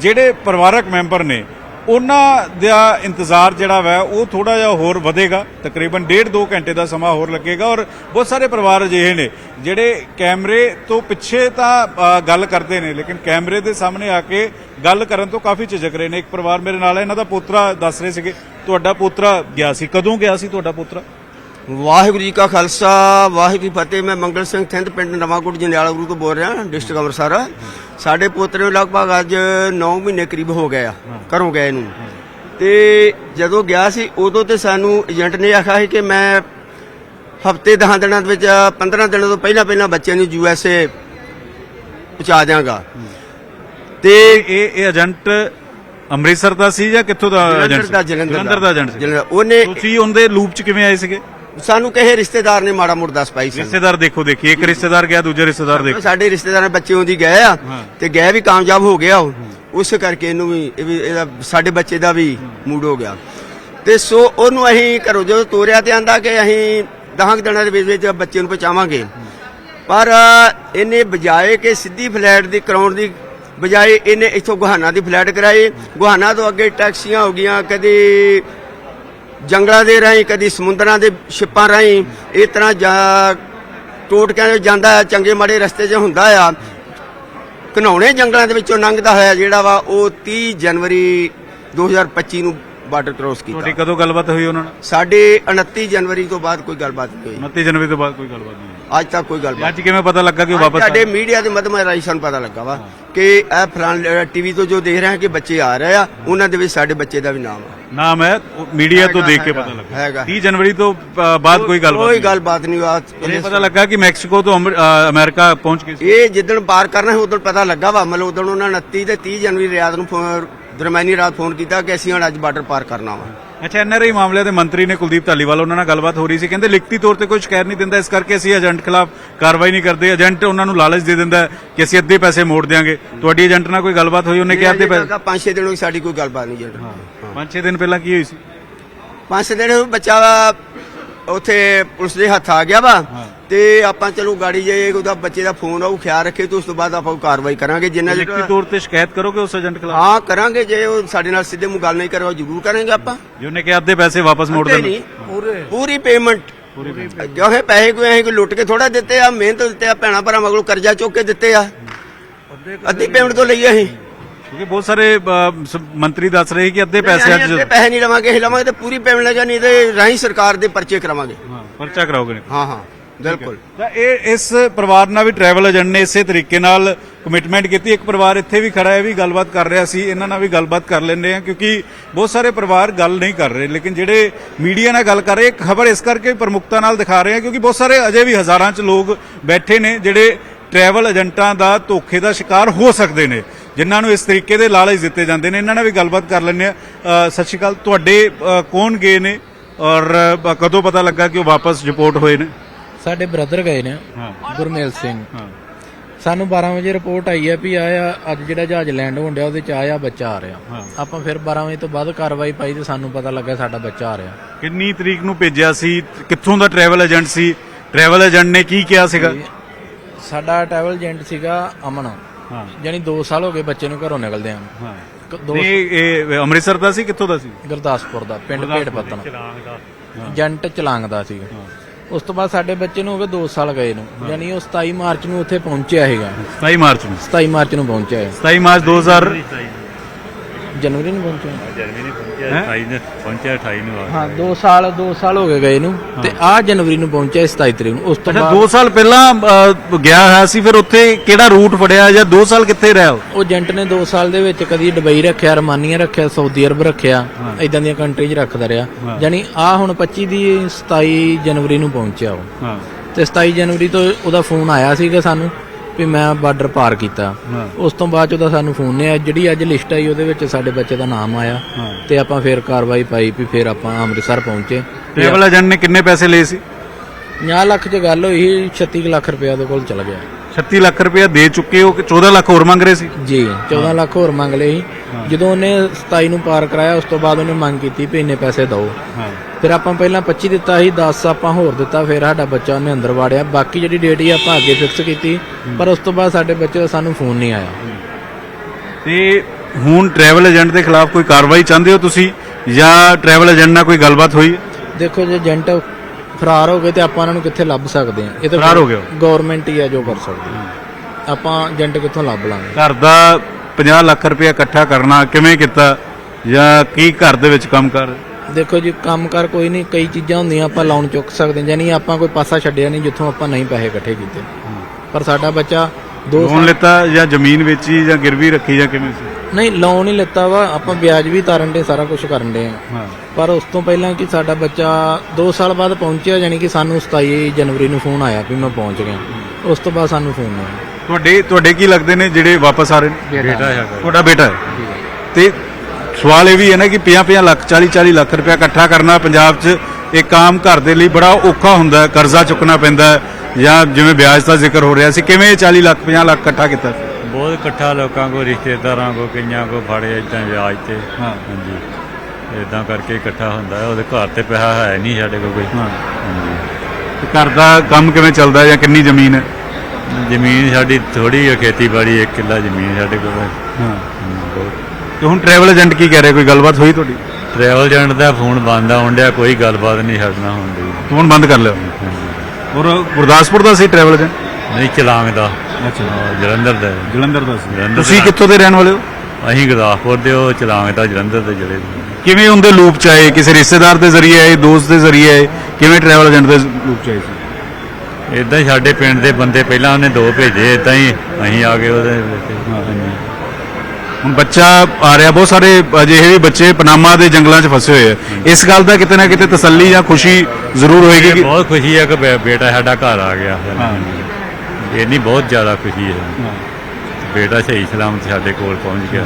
ਜਿਹੜੇ ਪਰਿਵਾਰਕ ਮੈਂਬਰ ਨੇ, ਉਹਨਾਂ ਦਾ ਇੰਤਜ਼ਾਰ ਜਿਹੜਾ ਵਾ, ਉਹ ਥੋੜਾ ਜਿਹਾ ਹੋਰ ਵਧੇਗਾ। ਤਕਰੀਬਨ ਡੇਢ ਦੋ ਘੰਟੇ ਦਾ ਸਮਾਂ ਹੋਰ ਲੱਗੇਗਾ ਔਰ ਬਹੁਤ ਸਾਰੇ ਪਰਿਵਾਰ ਅਜਿਹੇ ਨੇ, ਜਿਹੜੇ ਕੈਮਰੇ ਤੋਂ ਪਿੱਛੇ ਤਾਂ ਗੱਲ ਕਰਦੇ ਨੇ, ਲੇਕਿਨ ਕੈਮਰੇ ਦੇ ਸਾਹਮਣੇ ਆ ਕੇ ਗੱਲ ਕਰਨ ਤੋਂ ਕਾਫੀ ਝਿਜਕ ਰਹੇ ਨੇ। ਇੱਕ ਪਰਿਵਾਰ ਮੇਰੇ ਨਾਲ ਹੈ, ਇਹਨਾਂ ਦਾ ਪੋਤਰਾ ਦੱਸ ਰਹੇ ਸੀਗੇ, ਤੁਹਾਡਾ ਪੋਤਰਾ ਗਿਆ ਸੀ, ਕਦੋਂ ਗਿਆ ਸੀ ਤੁਹਾਡਾ ਪੋਤਰਾ? ਵਾਹਿਗੁਰੂ ਜੀ ਕਾ ਖਾਲਸਾ ਵਾਹਿਗੁਰੂ ਫਤਿਹ। ਮੈਂ ਮੰਗਲ ਸਿੰਘ ਥਿੰਦ ਪਿੰਡ ਨਵਾਂਕੋਟ ਜੰਡਿਆਲਾ ਗੁਰੂ ਤੋਂ ਬੋਲ ਰਿਹਾ ਡਿਸਟ੍ਰਿਕਟ ਅੰਮ੍ਰਿਤਸਰ। ਸਾਡੇ ਪੋਤਰੇ ਨੂੰ ਲਗਭਗ ਅੱਜ 9 ਮਹੀਨੇ ਕਰੀਬ ਹੋ ਗਏ ਆ ਘਰੋਂ ਗਏ ਨੂੰ। ਤੇ ਜਦੋਂ ਗਿਆ ਸੀ ਉਦੋਂ ਤੇ ਸਾਨੂੰ ਏਜੰਟ ਨੇ ਆਖਿਆ ਸੀ ਕਿ ਮੈਂ ਹਫ਼ਤੇ 10 ਦਿਨਾਂ ਦੇ ਵਿੱਚ 15 ਦਿਨਾਂ ਤੋਂ ਪਹਿਲਾਂ ਪਹਿਲਾਂ ਬੱਚੇ ਨੂੰ ਯੂ ਐਸ ਏ ਪਹੁੰਚਾ ਦਿਆਂਗਾ। ਤੇ ਇਹ ਇਹ ਏਜੰਟ ਅੰਮ੍ਰਿਤਸਰ ਦਾ ਸੀ ਜਾਂ ਕਿੱਥੋਂ ਦਾ ਜਲੰਧਰ ਏਜੰਟ ਦਾ ਜਲੰਧਰ ਦਾ। ਏਜੰਟ ਸੀ। ਉਹਨੇ ਤੁਸੀਂ ਉਹਦੇ ਲੂਪ 'ਚ ਕਿਵੇਂ ਆਏ ਸੀਗੇ? ਸਾਨੂੰ ਕਿਸੇ ਰਿਸ਼ਤੇਦਾਰ ਨੇ ਮਾੜਾ ਮੋੜ ਦੱਸ ਪਾਈ ਸੀ ਰਿਸ਼ਤੇਦਾਰ ਦੇਖੋ ਦੇਖੀ ਇੱਕ ਰਿਸ਼ਤੇਦਾਰ ਗਿਆ ਦੂਜਾ ਰਿਸ਼ਤੇਦਾਰ ਦੇਖੋ। ਸਾਡੇ ਰਿਸ਼ਤੇਦਾਰਾਂ ਬੱਚੇ ਉਹਦੀ ਗਏ ਆ। ਤੇ ਗਏ ਵੀ ਕਾਮਯਾਬ ਹੋ ਗਿਆ ਉਹ। ਉਸ ਕਰਕੇ ਇਹਨੂੰ ਵੀ ਇਹ ਵੀ ਇਹਦਾ ਸਾਡੇ ਬੱਚੇ ਦਾ ਵੀ ਮੂਡ ਹੋ ਗਿਆ। ਤੇ ਸੋ ਉਹਨੂੰ ਅਸੀਂ ਘਰੋਂ ਜਦੋਂ ਤੋਰਿਆ ਤੇ ਆਂਦਾ ਕਿ ਅਸੀਂ 10 ਦਿਨਾਂ ਦੇ ਵਿੱਚ ਵਿੱਚ ਬੱਚੇ ਨੂੰ ਪਹੁੰਚਾਵਾਂਗੇ। ਪਰ ਇਹਨੇ ਬਜਾਏ ਕਿ ਸਿੱਧੀ ਫਲੈਟ ਦੀ ਕਰਾਉਣ ਦੀ ਬਜਾਏ ਇਹਨੇ ਇੱਥੋਂ ਗੁਹਾਨਾ ਦੀ ਫਲੈਟ ਕਰਾਈ। ਗੁਹਾਨਾ ਤੋਂ ਅੱਗੇ ਟੈਕਸੀਆਂ ਹੋ ਗਈਆਂ ਕਦੀ ਜੰਗਲਾਂ ਦੇ ਰਾਹੀਂ ਕਦੀ ਸਮੁੰਦਰਾਂ ਦੇ ਛਿਪਾਂ ਰਾਹੀਂ ਇਸ ਤਰ੍ਹਾਂ ਜਾ ਟੋਟ ਕੇ ਜਾਂਦਾ ਹੈ ਚੰਗੇ ਮਾੜੇ ਰਸਤੇ 'ਚ ਹੁੰਦਾ ਆ। ਘਨੌਣੇ ਜੰਗਲਾਂ ਦੇ ਵਿੱਚੋਂ ਲੰਘਦਾ ਹੋਇਆ ਜਿਹੜਾ ਵਾ ਉਹ 30 ਜਨਵਰੀ 2025 ਨੂੰ ਬਾਰਡਰ ਕ੍ਰੋਸ ਤੁਹਾਡੀ ਕੀਤਾ ਕਦੋਂ ਗੱਲਬਾਤ ਹੋਈ ਉਹਨਾਂ ਨਾਲ? ਸਾਡੇ 29 ਜਨਵਰੀ ਤੋਂ ਬਾਅਦ ਕੋਈ ਗੱਲਬਾਤ ਨਹੀਂ ਹੋਈ। 29 ਜਨਵਰੀ ਤੋਂ ਬਾਅਦ ਕੋਈ ਗੱਲਬਾਤ ਨਹੀਂ। ਅੱਜ ਤੱਕ ਕੋਈ ਗੱਲਬਾਤ ਅੱਜ ਕਿਵੇਂ ਪਤਾ ਲੱਗਾ ਕਿ ਉਹ ਵਾਪਸ ਸਾਡੇ ਮੀਡੀਆ ਦੇ ਮਦਮ ਰਾਹੀਂ ਸਾਨੂੰ ਪਤਾ ਲੱਗਾ ਵਾ। ਕਿ ਇਹ ਫਲਾਣ ਟੀਵੀ ਤੋਂ ਜੋ ਦੇਖ ਰਹੇ ਹਾਂ ਕਿ ਬੱਚੇ ਆ ਰਹੇ ਆ ਉਹਨਾਂ ਦੇ ਵਿੱਚ ਸਾਡੇ ਬੱਚੇ ਦਾ ਵੀ ਨਾਮ ਆ। ਨਾਮ ਹੈ ਮੀਡੀਆ ਤੋਂ ਦੇਖ ਕੇ ਪਤਾ ਲੱਗਾ। ਹੈਗਾ। 30 ਜਨਵਰੀ ਤੋਂ ਬਾਅਦ ਕੋਈ ਗੱਲਬਾਤ ਕੋਈ ਗੱਲਬਾਤ ਨਹੀਂ ਆ ਇਹ ਪਤਾ ਲੱਗਾ ਕਿ ਮੈਕਸੀਕੋ ਤੋਂ ਅਮਰੀਕਾ ਪਹੁੰਚ ਗਏ ਇਹ ਜਿੱਦਣ ਪਾਰ ਕਰਨਾ ਸੀ ਉਦੋਂ ਪਤਾ ਲੱਗਾ ਵਾ ਮਤਲਬ ਉਦੋਂ ਉਹਨਾਂ 29 ਤੇ 30 ਜਨਵਰੀ ਰਿਆਦ ਨੂੰ ਦਰਮਿਆਨੀ ਰਾਤ ਫੋਨ ਕੀਤਾ ਕਿ ਅਸੀਂ ਹੁਣ ਅੱਜ ਬਾਰਡਰ ਪਾਰ ਕਰਨਾ ਵਾ। ਅੱਛਾ ਐਨਆਰਆਈ ਮਾਮਲਿਆਂ ਦੇ ਮੰਤਰੀ ਨੇ ਕੁਲਦੀਪ ਧਾਲੀਵਾਲ ਉਹਨਾਂ ਨਾਲ ਗੱਲਬਾਤ ਹੋ ਰਹੀ ਸੀ। ਕਹਿੰਦੇ ਲਿਖਤੀ ਤੌਰ ਤੇ ਕੋਈ ਸ਼ਿਕਾਇਤ ਨਹੀਂ ਦਿੰਦਾ ਇਸ ਕਰਕੇ ਅਸੀਂ ਏਜੰਟ ਖਿਲਾਫ ਕਾਰਵਾਈ ਨਹੀਂ ਕਰਦੇ। ਏਜੰਟ ਉਹਨਾਂ ਨੂੰ ਲਾਲਚ ਦੇ ਦਿੰਦਾ ਕਿ ਅਸੀਂ ਅੱਧੇ ਪੈਸੇ ਮੋੜ ਦਿਆਂਗੇ। ਤੁਹਾਡੀ ਏਜੰਟ ਨਾਲ ਕੋਈ ਗੱਲਬਾਤ ਹੋਈ? ਉਹਨੇ ਕਿਹਾ ਅੱਧੇ ਪੈਸੇ ਪੰਜ ਛੇ ਦਿਨ ਹੋਈ ਸਾਡੀ ਕੋਈ ਗੱਲਬਾਤ ਨਹੀਂ ਜੱਟ ਪੰਜ ਛੇ ਦਿਨ ਪਹਿਲਾਂ ਕੀ ਹੋਈ ਸੀ? ਪੰਜ ਛੇ ਦਿਨ ਬੱਚਾ ਉੱਥੇ ਪੁਲਿਸ ਦੇ ਹੱਥ ਆ ਗਿਆ ਵਾ। ਤੇ ਆਪਾਂ ਚਲੋ ਗਾੜੀ ਜੇ ਉਹਦਾ ਬੱਚੇ ਦਾ ਫੋਨ ਆਊ ਖਿਆਲ ਰੱਖੇ ਤੇ ਉਸ ਤੋਂ ਬਾਅਦ ਆਪਾਂ ਕਾਰਵਾਈ ਕਰਾਂਗੇ। ਜਿੰਨਾ ਲਿਖਤੀ ਤੌਰ ਤੇ ਸ਼ਿਕਾਇਤ ਕਰੋਗੇ ਉਸ ਏਜੰਟ ਖਿਲਾਫ? ਹਾਂ ਕਰਾਂਗੇ। ਜੇ ਉਹ ਸਾਡੇ ਨਾਲ ਸਿੱਧੇ ਮੂੰਹ ਗੱਲ ਨਹੀਂ ਕਰਵਾ ਜ਼ਰੂਰ ਕਰਾਂਗੇ ਆਪਾਂ। ਜੇ ਉਹਨੇ ਕਿਹਾ ਅੱਧੇ ਪੈਸੇ ਵਾਪਸ ਮੋੜ ਦੇਣ ਨਹੀਂ ਪੂਰੀ। ਪੇਮੈਂਟ ਕਿਉਂਕਿ ਪੈਸੇ ਕੋਈ ਅਸੀਂ ਕੋਈ ਲੁੱਟ ਕੇ ਥੋੜਾ ਦਿੱਤੇ ਆ ਮਿਹਨਤ ਦਿੱਤੇ ਆ ਭੈਣਾ ਭਰਾਵਾਂ ਕੋਲ ਕਰਜ਼ਾ ਚੁੱਕ ਕੇ ਦਿੱਤੇ ਆ। ਅੱਧੀ ਪੇਮੈਂਟ ਤੋਂ ਲਈ ਅਸੀਂ। ਕਿਉਂਕਿ ਬਹੁਤ ਸਾਰੇ ਅ, ਸ- ਮੰਤਰੀ ਦੱਸ ਰਹੇ ਕਿ ਅੱਧੇ ਪੈਸੇ ਅਸੀਂ ਅੱਜ ਅੱਧੇ ਪੈਸੇ ਨਹੀਂ ਲਵਾਂਗੇ ਅਸੀਂ ਲਵਾਂਗੇ ਤੇ ਪੂਰੀ ਪੇਮੈਂਟ ਲੈ ਜਾ ਨਹੀਂ ਤੇ ਰਾਹੀਂ ਸਰਕਾਰ ਦੇ ਪਰਚੇ ਕਰਾਵਾਂਗੇ। ਹਾਂ ਪਰਚਾ ਕਰਾਓਗੇ ਹਾਂ ਹਾਂ ਬਿਲਕੁਲ। ਤਾਂ ਇਹ ਇਸ ਪਰਿਵਾਰ ਨਾਲ ਵੀ ਟਰੈਵਲ ਏਜੰਟ ਨੇ ਇਸੇ ਤਰੀਕੇ ਨਾਲ ਕਮਿਟਮੈਂਟ ਕੀਤੀ। ਇੱਕ ਪਰਿਵਾਰ ਇੱਥੇ ਵੀ ਖੜਾ ਹੈ ਵੀ ਗੱਲਬਾਤ ਕਰ ਰਿਹਾ ਸੀ। ਇਹਨਾਂ ਨਾਲ ਵੀ ਗੱਲਬਾਤ ਕਰ ਲੈਂਦੇ ਆ ਕਿਉਂਕਿ ਬਹੁਤ ਸਾਰੇ ਪਰਿਵਾਰ ਗੱਲ ਨਹੀਂ ਕਰ ਰਹੇ। ਲੇਕਿਨ ਜਿਹੜੇ ਮੀਡੀਆ ਨਾਲ ਗੱਲ ਕਰ ਰਹੇ ਖਬਰ ਇਸ ਕਰਕੇ ਪ੍ਰਮੁਖਤਾ ਨਾਲ ਦਿਖਾ ਰਹੇ ਆ ਕਿਉਂਕਿ ਬਹੁਤ ਸਾਰੇ ਅਜੇ ਵੀ ਹਜ਼ਾਰਾਂ ਚ ਲੋਕ ਬੈਠੇ ਨੇ ਜਿਹੜੇ ਟਰੈਵਲ ਏਜੰਟਾਂ ਦਾ ਧੋਖੇ ਦਾ ਸ਼ਿਕਾਰ ਹੋ ਸਕਦੇ ਨੇ। ਜਿਨ੍ਹਾਂ ਨੂੰ ਇਸ ਤਰੀਕੇ ਦੇ ਲਾਲਚ ਦਿੱਤੇ ਜਾਂਦੇ ਨੇ ਇਹਨਾਂ ਨਾਲ ਵੀ ਗੱਲਬਾਤ ਕਰ ਲੈਂਦੇ ਆ ਸਤਿ ਸ਼੍ਰੀ ਅਕਾਲ। ਤੁਹਾਡੇ ਕੌਣ ਗਏ ਨੇ? ਔਰ ਕਦੋਂ ਪਤਾ ਲੱਗਾ ਕਿ ਉਹ ਵਾਪਸ ਰਿਪੋਰਟ ਹੋਏ ਨੇ? ਸਾਡੇ ਬ੍ਰਦਰ ਗਏ ਨੇ ਹਾਂ। ਗੁਰਮੇਲ ਸਿੰਘ। ਹਾਂ। ਸਾਨੂੰ 12 ਵਜੇ ਰਿਪੋਰਟ ਆਈ ਹੈ ਵੀ ਆਇਆ ਅੱਜ ਜਿਹੜਾ ਜਹਾਜ਼ ਲੈਂਡ ਹੋਣ ਡਿਆ ਉਹਦੇ ਚ ਆਇਆ ਬੱਚਾ ਆ ਰਿਹਾ। ਆਪਾਂ ਫਿਰ 12 ਵਜੇ ਤੋਂ ਬਾਅਦ ਕਾਰਵਾਈ ਪਾਈ ਤੇ ਸਾਨੂੰ ਪਤਾ ਲੱਗਾ ਸਾਡਾ ਬੱਚਾ ਆ ਰਿਹਾ। ਕਿੰਨੀ ਤਰੀਕ ਨੂੰ ਭੇਜਿਆ ਸੀ? ਕਿੱਥੋਂ ਦਾ ਟਰੈਵਲ ਏਜੰਟ ਸੀ? ਟਰੈਵਲ ਏਜੰਟ ਨੇ ਕੀ ਕਿਹਾ ਸੀਗਾ? ਸਾਡਾ ਟਰੈਵਲ ਏਜੰਟ ਸੀਗਾ ਅਮਨ। ਹਾਂ। ਯਾਨੀ 2 ਸਾਲ ਹੋ ਗਏ ਬੱਚੇ ਨੂੰ ਘਰੋਂ ਨਿਕਲਦੇ ਆਂ। ਹਾਂ। ਦੋ ਇਹ ਅੰਮ੍ਰਿਤਸਰ ਦਾ ਸੀ ਕਿੱਥੋਂ ਦਾ ਸੀ? ਗੁਰਦਾਸਪੁਰ ਦਾ ਪਿੰਡ ਭੇਡ ਪੱਤਨ। ਏਜੰਟ ਚਲਾਂਗ ਦਾ ਸੀਗਾ ਉਸ ਤੋਂ ਬਾਅਦ ਸਾਡੇ ਬੱਚੇ ਨੂੰ ਹੋ ਗਏ 2 ਸਾਲ ਗਏ ਨੂੰ। ਯਾਨੀ ਉਹ 27 ਮਾਰਚ ਨੂੰ ਉੱਥੇ ਪਹੁੰਚਿਆ ਹੈਗਾ 27 ਮਾਰਚ ਨੂੰ। 27 ਮਾਰਚ ਨੂੰ ਪਹੁੰਚਿਆ। ਹੈ 27 ਮਾਰਚ। 2000 ਜਨਵਰੀ ਨੂੰ ਪਹੁੰਚਿਆ ਜਨਵਰੀ ਨੇ ਪਹੁੰਚਿਆ 28 ਨੇ ਪਹੁੰਚਿਆ 28 ਨੂੰ ਆ ਹਾਂ 2 ਸਾਲ 2 ਸਾਲ ਹੋ ਗਏ ਗਏ ਨੂੰ। ਤੇ ਆ ਜਨਵਰੀ ਨੂੰ ਪਹੁੰਚਿਆ 27 ਤਰੀਕ ਨੂੰ। ਉਸ ਤੋਂ ਅੱਛਾ ਬਾਅਦ 2 ਸਾਲ ਪਹਿਲਾਂ ਅ, ਗਿਆ ਹੋਇਆ ਸੀ ਫਿਰ ਉੱਥੇ ਕਿਹੜਾ ਰੂਟ ਫੜਿਆ ਜਾਂ 2 ਸਾਲ ਕਿੱਥੇ ਰਿਹਾ ਉਹ? ਉਹ ਏਜੰਟ ਨੇ 2 ਸਾਲ ਦੇ ਵਿੱਚ ਕਦੀ ਦੁਬਈ ਰੱਖਿਆ ਰਮਾਨੀਆ ਰੱਖਿਆ ਸਾਊਦੀ ਅਰਬ ਰੱਖਿਆ ਇਦਾਂ ਦੀਆਂ ਕੰਟਰੀ 'ਚ ਰੱਖਦਾ ਰਿਹਾ। ਯਾਨੀ ਆ ਹੁਣ 25 ਦੀ 27 ਜਨਵਰੀ ਨੂੰ ਪਹੁੰਚਿਆ ਉਹ। ਹਾਂ। ਤੇ 27 ਜਨਵਰੀ ਤੋਂ ਉਹਦਾ ਫੋਨ ਆਇਆ ਸੀਗਾ ਸਾਨੂੰ। ਵੀ ਮੈਂ ਬਾਰਡਰ ਪਾਰ ਕੀਤਾ। ਹਾਂ। ਉਸ ਤੋਂ ਬਾਅਦ 'ਚ ਉਹਦਾ ਸਾਨੂੰ ਫੋਨ ਆਇਆ ਜਿਹੜੀ ਅੱਜ ਲਿਸਟ ਆਈ ਉਹਦੇ ਵਿੱਚ ਸਾਡੇ ਬੱਚੇ ਦਾ ਨਾਮ ਆਇਆ। ਹਾਂ। ਤੇ ਆਪਾਂ ਫੇਰ ਕਾਰਵਾਈ ਪਾਈ ਵੀ ਫੇਰ ਆਪਾਂ ਅੰਮ੍ਰਿਤਸਰ ਪਹੁੰਚੇ। ਟਰੈਵਲ ਏਜੰਟ ਨੇ ਕਿੰਨੇ ਪੈਸੇ ਲਏ ਸੀ? 50 ਲੱਖ 'ਚ ਗੱਲ ਹੋਈ 36 ਕੁ ਲੱਖ ਰੁਪਏ ਉਹਦੇ ਕੋਲ ਚਲ ਗਿਆ। 36 ਲੱਖ ਰੁਪਇਆ ਦੇ ਚੁੱਕੇ ਹੋ ਕਿ 14 ਲੱਖ ਹੋਰ ਮੰਗ ਰਹੇ ਸੀ? ਜੀ 14 ਲੱਖ ਹੋਰ ਮੰਗ ਲਏ ਸੀ। ਜਦੋਂ ਉਹਨੇ 27 ਨੂੰ ਪਾਰ ਕਰਾਇਆ ਉਸ ਤੋਂ ਬਾਅਦ ਉਹਨੇ ਮੰਗ ਕੀਤੀ ਵੀ ਇੰਨੇ ਪੈਸੇ ਦਿਓ। ਹਾਂ। ਫਿਰ ਆਪਾਂ ਪਹਿਲਾਂ 25 ਦਿੱਤਾ ਸੀ 10 ਆਪਾਂ ਹੋਰ ਦਿੱਤਾ ਫਿਰ ਸਾਡਾ ਬੱਚਾ ਉਹਨੇ ਅੰਦਰ ਵਾੜਿਆ। ਬਾਕੀ ਜਿਹੜੀ ਡੇਟ ਹੀ ਆਪਾਂ ਅੱਗੇ ਫਿਕਸ ਕੀਤੀ ਪਰ ਉਸ ਤੋਂ ਬਾਅਦ ਸਾਡੇ ਬੱਚੇ ਦਾ ਸਾਨੂੰ ਫੋਨ ਨਹੀਂ ਆਇਆ। ਤੇ ਹੁਣ ਟਰੈਵਲ ਏਜੰਟ ਦੇ ਖਿਲਾਫ ਕੋਈ ਕਾਰਵਾਈ ਚਾਹੁੰਦੇ ਹੋ ਤੁਸੀਂ? ਜਾਂ ਟਰੈਵਲ ਏਜੰਟ ਨਾਲ ਕੋਈ ਗੱਲਬਾਤ ਹੋਈ? ਹੈ? ਦੇਖੋ ਜੇ ਏਜੰਟ ਫਰਾਰ ਹੋ ਗਏ ਤੇ ਆਪਾਂ ਉਹਨਾਂ ਨੂੰ ਕਿੱਥੇ ਲੱਭ ਸਕਦੇ ਆ ਇਹ ਤਾਂ ਫਰਾਰ ਹੋ ਗਏ ਉਹ। ਗਵਰਨਮੈਂਟ ਹੀ ਆ ਜੋ ਕਰ ਸਕਦੀ ਆਪਾਂ ਏਜੰਟ ਕਿੱਥੋਂ ਲੱਭ ਲਾਂਗੇ? ਘਰ ਦਾ 50 ਲੱਖ ਰੁਪਏ ਇਕੱਠਾ ਕਰਨਾ ਕਿਵੇਂ ਕੀਤਾ? ਜਾਂ ਕੀ ਘਰ ਦੇ ਵਿੱਚ ਕੰਮ ਕਰ? ਦੇਖੋ ਜੀ ਕੰਮ ਕਰ ਕੋਈ ਨਹੀਂ ਕਈ ਚੀਜ਼ਾਂ ਹੁੰਦੀਆਂ ਆਪਾਂ ਲੋਨ ਚੁੱਕ ਸਕਦੇ ਹਾਂ। ਯਾਨੀ ਆਪਾਂ ਕੋਈ ਪਾਸਾ ਛੱਡਿਆ ਨਹੀਂ ਜਿੱਥੋਂ ਆਪਾਂ ਨਹੀਂ ਪੈਸੇ ਇਕੱਠੇ ਕੀਤੇ। ਪਰ ਸਾਡਾ ਬੱਚਾ ਲੋਨ ਲਿੱਤਾ ਜਾਂ ਜ਼ਮੀਨ ਵੇਚੀ ਜਾਂ ਗਿਰਵੀ ਰੱਖੀ ਜਾਂ ਕਿਵੇਂ ਸੀ? ਨਹੀਂ ਲੋਨ ਹੀ ਲਿੱਤਾ ਵਾ। ਆਪਾਂ ਵਿਆਜ ਵੀ ਤਾਰਨ ਦੇ ਸਾਰਾ ਕੁਝ ਕਰਨ ਦੇ ਆ। ਹਾਂ। ਪਰ ਉਸ ਤੋਂ ਪਹਿਲਾਂ ਕਿ ਸਾਡਾ ਬੱਚਾ 2 ਸਾਲ ਬਾਅਦ ਪਹੁੰਚਿਆ ਯਾਨੀ ਕਿ ਸਾਨੂੰ 27 ਜਨਵਰੀ ਨੂੰ ਫੋਨ ਆਇਆ ਵੀ ਮੈਂ ਪਹੁੰਚ ਗਿਆ। ਉਸ ਤੋਂ ਬਾਅਦ ਸਾਨੂੰ ਫੋਨ ਆਇਆ। ਤੁਹਾਡੇ ਤੁਹਾਡੇ ਕੀ ਲੱਗਦੇ ਨੇ ਜਿਹੜੇ ਵਾਪਸ ਆ ਰਹੇ ਨੇ? ਬੇਟਾ ਸਾਡਾ ਤੁਹਾਡਾ ਬੇਟਾ ਹੈ। ਤੇ ਸਵਾਲ ਇਹ ਵੀ ਹੈ ਨਾ ਕਿ 50-50 ਲੱਖ 40-40 ਲੱਖ ਰੁਪਇਆ ਇਕੱਠਾ ਕਰਨਾ ਪੰਜਾਬ 'ਚ ਇੱਕ ਆਮ ਘਰ ਦੇ ਲਈ ਬੜਾ ਔਖਾ ਹੁੰਦਾ ਹੈ ਕਰਜ਼ਾ ਚੁੱਕਣਾ ਪੈਂਦਾ ਹੈ। ਜਾਂ ਜਿਵੇਂ ਵਿਆਜ ਦਾ ਜ਼ਿਕਰ ਹੋ ਰਿਹਾ ਸੀ ਕਿਵੇਂ ਇਹ 40 ਲੱਖ 50 ਲੱਖ ਇਕੱਠਾ ਕੀਤਾ ਬਹੁਤ ਇਕੱਠਾ ਲੋਕਾਂ ਕੋ ਰਿਸ਼ਤੇਦਾਰਾਂ ਕੋ ਕਈਆਂ ਕੋ ਫੜੇ ਇਦਾਂ ਵਿਆਜ ਤੇ। ਹਾਂ। ਹਾਂਜੀ। ਇਦਾਂ ਕਰਕੇ ਇਕੱਠਾ ਹੁੰਦਾ ਹੈ ਉਹਦੇ ਘਰ ਤੇ ਪੈਸਾ ਹੈ ਨਹੀਂ ਸਾਡੇ ਕੋਲ ਕੋਈ। ਹਾਂ। ਹਾਂਜੀ। ਤੇ ਘਰ ਦਾ ਕੰਮ ਕਿਵੇਂ ਚੱਲਦਾ ਜਾਂ ਕਿੰਨੀ ਜ਼ਮੀਨ ਹੈ? ਜ਼ਮੀਨ ਸਾਡੀ ਥੋੜੀ ਹੈ ਖੇਤੀਬਾੜੀ ਇੱਕ ਕਿੱਲਾ ਜ਼ਮੀਨ ਸਾਡੇ ਕੋਲ ਹੈ। ਹਾਂ। ਤੇ ਹੁਣ ਟਰੈਵਲ ਏਜੰਟ ਕੀ ਕਹਿ ਰਿਹਾ? ਕੋਈ ਗੱਲਬਾਤ ਹੋਈ ਤੁਹਾਡੀ? ਟਰੈਵਲ ਏਜੰਟ ਦਾ ਫੋਨ ਬੰਦ ਆਉਣ ਡਿਆ ਕੋਈ ਗੱਲਬਾਤ ਨਹੀਂ ਸਾਡੇ ਨਾਲ ਹੁੰਦੀ। ਫੋਨ ਬੰਦ ਕਰ ਲਿਓ। ਔਰ ਗੁਰਦਾਸਪੁਰ ਦਾ ਸੀ ਟਰੈਵਲ ਏਜੰਟ ਨਹੀਂ ਚਲਾਂਗ ਦਾ। ਅੱਛਾ। ਹਾਂ, ਜਲੰਧਰ ਦਾ। ਹੈ। ਜਲੰਧਰ ਦਾ ਸੀ। ਜਲੰਧਰ ਤੁਸੀਂ ਦਾ। ਕਿੱਥੋਂ ਦੇ ਰਹਿਣ ਵਾਲੇ ਹੋ? ਅਸੀਂ ਗੁਰਦਾਸਪੁਰ ਦੇ ਉਹ ਚਲਾਂਗ ਦਾ ਜਲੰਧਰ ਦੇ ਜਿਹੜੇ ਕਿਵੇਂ ਉਹਦੇ ਲੂਪ ਚ ਆਏ? ਕਿਸੇ ਰਿਸ਼ਤੇਦਾਰ ਦੇ ਜ਼ਰੀਏ ਆਏ? ਦੋਸਤ ਦੇ ਜ਼ਰੀਏ ਆਏ? ਕਿਵੇਂ ਟਰੈਵਲ ਏਜੰਟ ਦੇ ਲੂਪ ਚ ਆਏ ਸੀ? ਇਦਾਂ ਹੀ ਸਾਡੇ ਪਿੰਡ ਦੇ ਬੰਦੇ ਪਹਿਲਾਂ ਉਹਨੇ ਦੋ ਭੇਜੇ ਇਦਾਂ ਹੀ ਅਸੀਂ ਆ ਗਏ ਉਹਦੇ ਵਿੱਚ। ਹੁਣ ਬੱਚਾ ਆ ਰਿਹਾ ਬਹੁਤ ਸਾਰੇ ਅਜਿਹੇ ਵੀ ਬੱਚੇ ਪਨਾਮਾ ਦੇ ਜੰਗਲਾਂ 'ਚ ਫਸੇ ਹੋਏ ਆ। ਇਸ ਗੱਲ ਦਾ ਕਿਤੇ ਨਾ ਕਿਤੇ ਤਸੱਲੀ ਜਾਂ ਖੁਸ਼ੀ ਜ਼ਰੂਰ ਹੋਏਗੀ ਕਿ ਬਹੁਤ ਖੁਸ਼ੀ ਹੈ ਕਿ ਬੇ- ਬੇਟਾ ਸਾਡਾ ਘਰ ਆ ਗਿਆ। ਇਹ ਨਹੀਂ ਬਹੁਤ ਜ਼ਿਆਦਾ ਖੁਸ਼ੀ ਹੈ। ਬੇਟਾ ਸਹੀ ਸਲਾਮਤ ਸਾਡੇ ਕੋਲ ਪਹੁੰਚ ਗਿਆ।